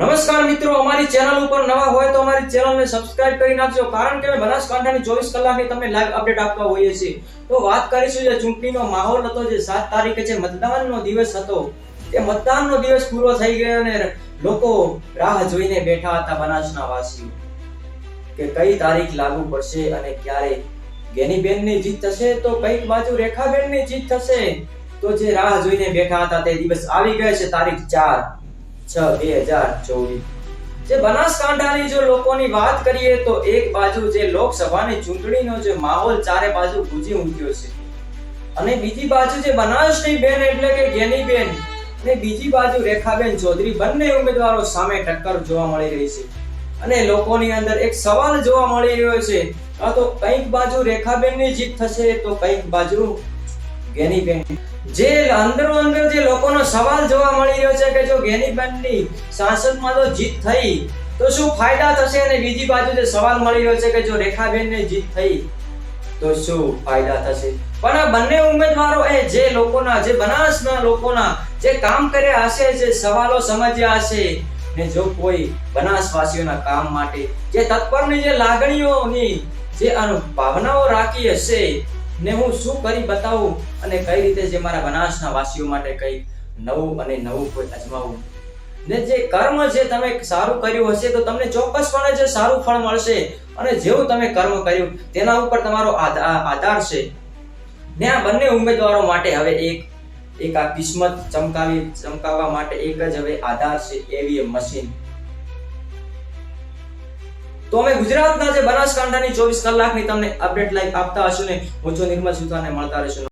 નમસ્કાર મિત્રો, અમારી ચેનલ ઉપર નવા હોય તો અમારી ચેનલને સબસ્ક્રાઇબ કરી નાખજો. કારણ કે અમે બનાસકાંઠાની ચોવીસ કલાકની તમને લાઈવ અપડેટ આપતા હોઈએ છીએ. તો વાત કરીશું જે ચૂંટણીનો માહોલ હતો, જે સાત તારીખે જે મતદાનનો દિવસ હતો. તે મતદાનનો દિવસ પૂરો થઈ ગયો અને લોકો રાહ જોઈને બેઠા હતા બનાસના વાસીઓ. કે કઈ તારીખ લાગુ પડશે અને ક્યારે? ગેનીબેનની જીત થશે તો કંઈક બાજુ રેખાબેનની જીત થશે. તો જે રાહ જોઈને બેઠા હતા તે દિવસ આવી ગયો છે, તારીખ ચાર. છ, બે હજાર ચોવીસ. જે બનાસકાંઠાની જો લોકોની વાત કરીએ તો એક બાજુ જે લોકસભાની ચૂંટણીનો જે માહોલ ચારે બાજુ ગુંજી ઉઠ્યો છે. અને બીજી બાજુ જે બનાસની બેન એટલે કે ગેની બેન અને બીજી બાજુ રેખાબેન ચૌધરી બંને ઉમેદવારો સામે ટક્કર જોવા મળી રહી છે. અને લોકોની અંદર એક સવાલ જોવા મળી રહ્યો છે, આ તો કંઈક બાજુ રેખાબેનની જીત થશે તો કંઈક બાજુ ગેની બેન. જે અંદરો અંદર સવાલ જોવા મળી રહ્યો છે કે જો ગેનીબેનની સાંસદમાં તો જીત થઈ, તો શું ફાયદા થશે? અને બીજી બાજુ જે સવાલ મળી રહ્યો છે કે જો રેખાબેનની જીત થઈ, તો શું ફાયદા થશે? પણ આ બંને ઉમેદવારો એ જે લોકોના, જે બનાસના લોકોના જે કામ કર્યા હશે, જે સવાલો સમજ્યા હશે, ને જો કોઈ બનાસવાસીઓના કામ માટે જે તત્પરની જે લાગણીઓની જે ભાવનાઓ રાખી હશે, ને હું શું કરી બતાવું? અને કઈ રીતે જે મારા બનાસના વાસીઓ માટે કઈ નવું અને નવું કોઈ અજમાવું. ને જે કર્મ છે તમે સારું કર્યું હશે તો તમને ચોક્કસપણે જે સારું ફળ મળશે. અને જેવું તમે કર્મ કર્યું તેના ઉપર તમારો આધાર છે. ને આ બંને ઉમેદવારો માટે હવે એક એક આ કિસ્મત ચમકાવી, ચમકાવવા માટે એક જ હવે આધાર છે એવીએમ મશીન. તો અમે ગુજરાતના જે બનાસકાંઠાની ચોવીસ કલાકની તમને અપડેટ લાઈવ આપતા હશું ને, હું છું નિર્મલ સુથારને મળતા રહીશું.